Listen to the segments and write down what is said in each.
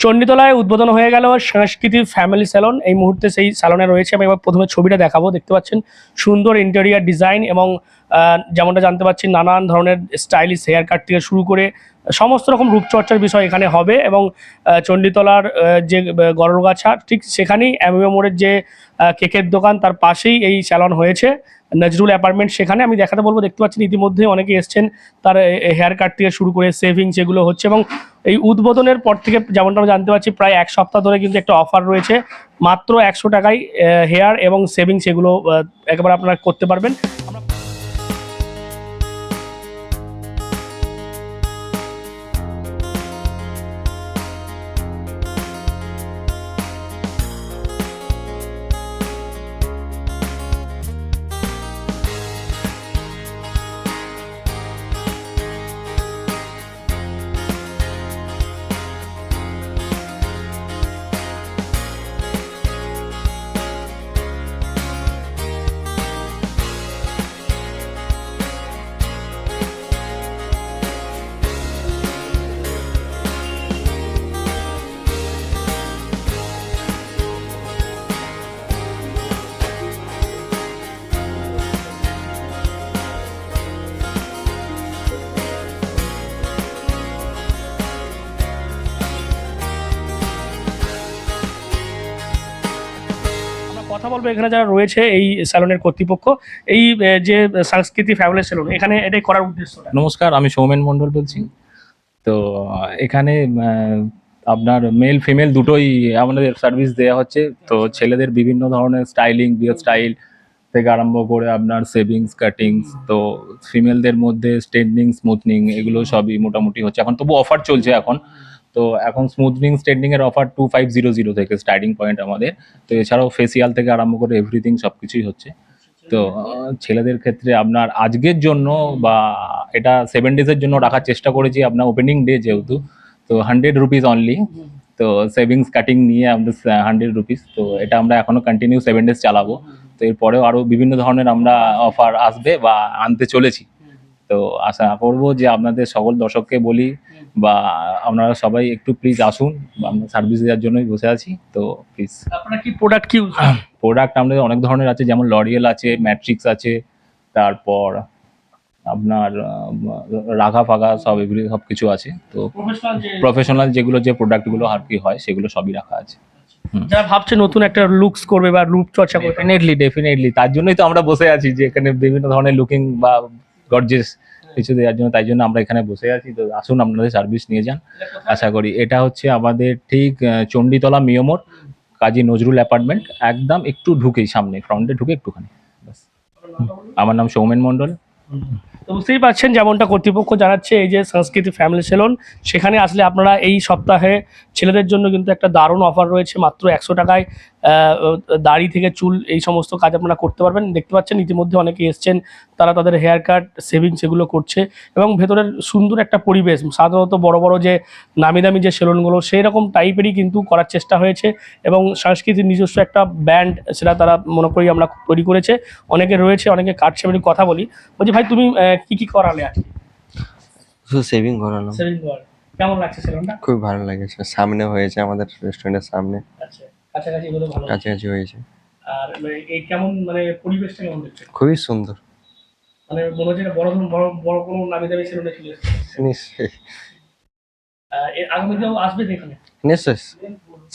চণ্ডীতলায় উদ্বোধন হয়ে গেল সাংস্কৃতিক ফ্যামিলি স্যালন। এই মুহূর্তে সেই স্যালনে রয়েছে। আমি এবার প্রথমে ছবিটা দেখাবো। দেখতে পাচ্ছেন সুন্দর ইন্টেরিয়ার ডিজাইন এবং যেমনটা জানতে পারছি নানান ধরনের স্টাইলিশ হেয়ার কাট থেকে শুরু করে সমস্ত রকম রূপচর্চার বিষয় এখানে হবে এবং চণ্ডীতলার যে গরলগাছা ঠিক সেখানেই অ্যামিও মোড়ের যে কেকের দোকান তার পাশেই এই স্যালন হয়েছে। নজরুল অ্যাপার্টমেন্ট সেখানে আমি দেখাতে বলব দেখতে পাচ্ছেন ইতিমধ্যে অনেকে এসছেন তার হেয়ার কাট থেকে শুরু করে সেভিং যেগুলো হচ্ছে এবং এই উদ্বোধনের পর থেকে যেমনটা আমরা জানতে পারছি প্রায় এক সপ্তাহ ধরে কিন্তু একটা অফার রয়েছে। মাত্র একশো টাকায় হেয়ার এবং সেভিং সেগুলো আহ, একেবারে আপনারা করতে পারবেন। কথা বলব, এখানে যারা রয়েছে এই স্যালনের কর্তৃপক্ষ, এই যে সাংস্কৃতিক ফ্যামিলি স্যালন এখানে এটাই করার উদ্দেশ্য নমস্কার, আমি সৌমেন মণ্ডল বলছি। তো, এখানে আপনার মেল ফিমেল দুটোই আমাদের সার্ভিস দেওয়া হচ্ছে। তো ছেলেদের বিভিন্ন ধরনের স্টাইলিং বিয়ার স্টাইল থেকে আরম্ভ করে আপনার সেভিংস কাটিংস তো ফিমেলদের মধ্যে স্ট্রেটনিং স্মুথনিং এগুলো সবই মোটামুটি হচ্ছে। এখন তবু অফার চলছে এখন। তো এখন স্মুথনিং স্ট্রেটনিং এর offer two five zero zero থেকে স্টার্টিং পয়েন্ট আমাদের। তো এছাড়াও ফেসিয়াল থেকে আরম্ভ করে এভরিথিং সব কিছুই হচ্ছে। তো ছেলেদের ক্ষেত্রে আপনার আজকের জন্য বা এটা সেভেন ডেজের জন্য রাখার চেষ্টা করেছি আপনার ওপেনিং ডে যেহেতু। তো হান্ড্রেড রুপিস অনলি তো সেভিংস কাটিং নিয়ে আমাদের হান্ড্রেড রুপিস তো এটা আমরা এখনও কন্টিনিউ সেভেন ডেজ চালাবো। তো এরপরেও আরও বিভিন্ন ধরনের আমরা অফার আসবে বা আনতে চলেছি। তো আশা করব যে আপনাদের সকল দর্শককে বলি বা আপনারা সবাই একটু প্লিজ আসুন আমরা সার্ভিস দেওয়ার জন্যই বসে আছি তো প্লিজ আপনারা কি প্রোডাক্ট কি প্রোডাক্ট আমাদের অনেক ধরনের আছে যেমন লরিয়েল আছে ম্যাট্রিক্স আছে তারপর আপনার রাঘা ফাগা সব এগুলি সব কিছু আছে তো প্রফেশনাল যেগুলো যে প্রোডাক্টগুলো আর কি হয় সেগুলো সবই রাখা আছে। যারা ভাবছে নতুন একটা লুকস করবে বা রূপ চর্চা করবে। ডেফিনেটলি ডেফিনেটলি তার জন্যই তো আমরা বসে আছি যে এখানে বিভিন্ন ধরনের লুকিং বা গর্জেস কিছু দেওয়ার জন্য, তাই জন্য আমরা এখানে বসে আছি। তো আসুন, আপনাদের সার্ভিস নিয়ে যান। আশা করি এটা হচ্ছে আমাদের ঠিক চণ্ডীতলা মিয়মোর কাজী নজরুল অ্যাপার্টমেন্ট। একদম একটু ঢুকেই সামনে ফ্রন্টে ঢুকে একটুখানি। আমার নাম সৌমেন মণ্ডল। তো বুঝতেই পারছেন যেমনটা কর্তৃপক্ষ জানাচ্ছে, এই যে সংস্কৃতি ফ্যামিলি সেলন সেখানে আসলে আপনারা এই সপ্তাহে ছেলেদের জন্য কিন্তু একটা দারুণ অফার রয়েছে, মাত্র একশো টাকায় দাড়ি থেকে চুল এই সমস্ত কাজ আপনারা করতে পারবেন। দেখতে পাচ্ছেন ইতিমধ্যে অনেকে এসছেন, তারা তাদের হেয়ার কাট সেভিং সেগুলো করছে এবং ভেতরের সুন্দর একটা পরিবেশ, সাধারণত বড় বড় যে নামি দামি যে সেলুনগুলো সেই রকম টাইপেরই কিন্তু করার চেষ্টা হয়েছে এবং সংস্কৃতির নিজস্ব একটা ব্যান্ড সেটা তারা মনে করি আমরা তৈরি করেছে। অনেকে রয়েছে, অনেকে কাটছে আমি কথা বলি, বলছি ভাই তুমি কি কি করালে আজকে শুধু সেভিং করালাম। সেভিং করালে। কেমন লাগছে সেলুনটা? খুব ভালো লেগেছে। সামনে হয়েছে আমাদের রেস্টুরেন্টের সামনে। আচ্ছা কাছাকাছি এগুলো ভালো কাছাকাছি হয়েছে। আর মানে এই কেমন মানে পরিবেশটা কেমন দেখছে খুবই সুন্দর। মানে মনে হচ্ছে বড় বড় বড় কোনো নামি দামি সেলুনে চলে এসেছে। নিশ্চয়ই। এর আগামী দিনেও আসবে এখানে? নিশ্চয়ই।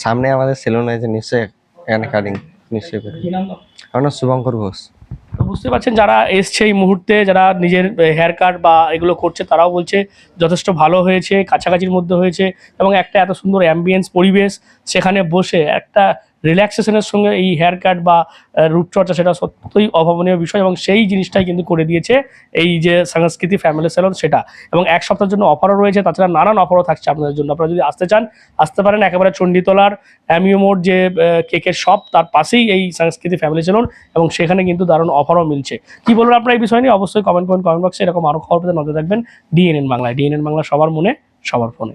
সামনে আমাদের সেলুন আছে নিশ্চয়ই এখানে কাটিং নিশ্চয়ই? আমার নাম শুভঙ্কর ঘোষ। বুঝতে পারছেন, যারা এসছে এই মুহূর্তে, যারা নিজের হেয়ার কাট বা এগুলো করছে, তারাও বলছে যথেষ্ট ভালো হয়েছে, কাছাকাছির মধ্যে হয়েছে এবং একটা এত সুন্দর অ্যাম্বিয়েন্স পরিবেশ সেখানে বসে একটা রিল্যাক্সেশনের সঙ্গে এই হেয়ার কাট বা রূপচর্চা সেটা সত্যই অভাবনীয় বিষয় এবং সেই জিনিসটাই কিন্তু করে দিয়েছে এই যে সাংস্কৃতিক ফ্যামিলি সেলন সেটা। এবং এক সপ্তাহের জন্য অফারও রয়েছে, তাছাড়া নানান অফারও থাকছে আপনাদের জন্য। আপনারা যদি আসতে চান, আসতে পারেন একেবারে চণ্ডীতলার অ্যামিও মোড় যে কেকের শপ তার পাশেই এই সাংস্কৃতিক ফ্যামিলি সেলন এবং সেখানে কিন্তু দারুণ অফারও মিলছে। কি বলবেন আপনার এই বিষয় নিয়ে? অবশ্যই কমেন্ট করুন কমেন্ট বক্সে এরকম আরও খবর পেতে নজর রাখবেন। ডিএনএন বাংলায়। ডিএনএন বাংলা সবার মনে, সবার ফোনে।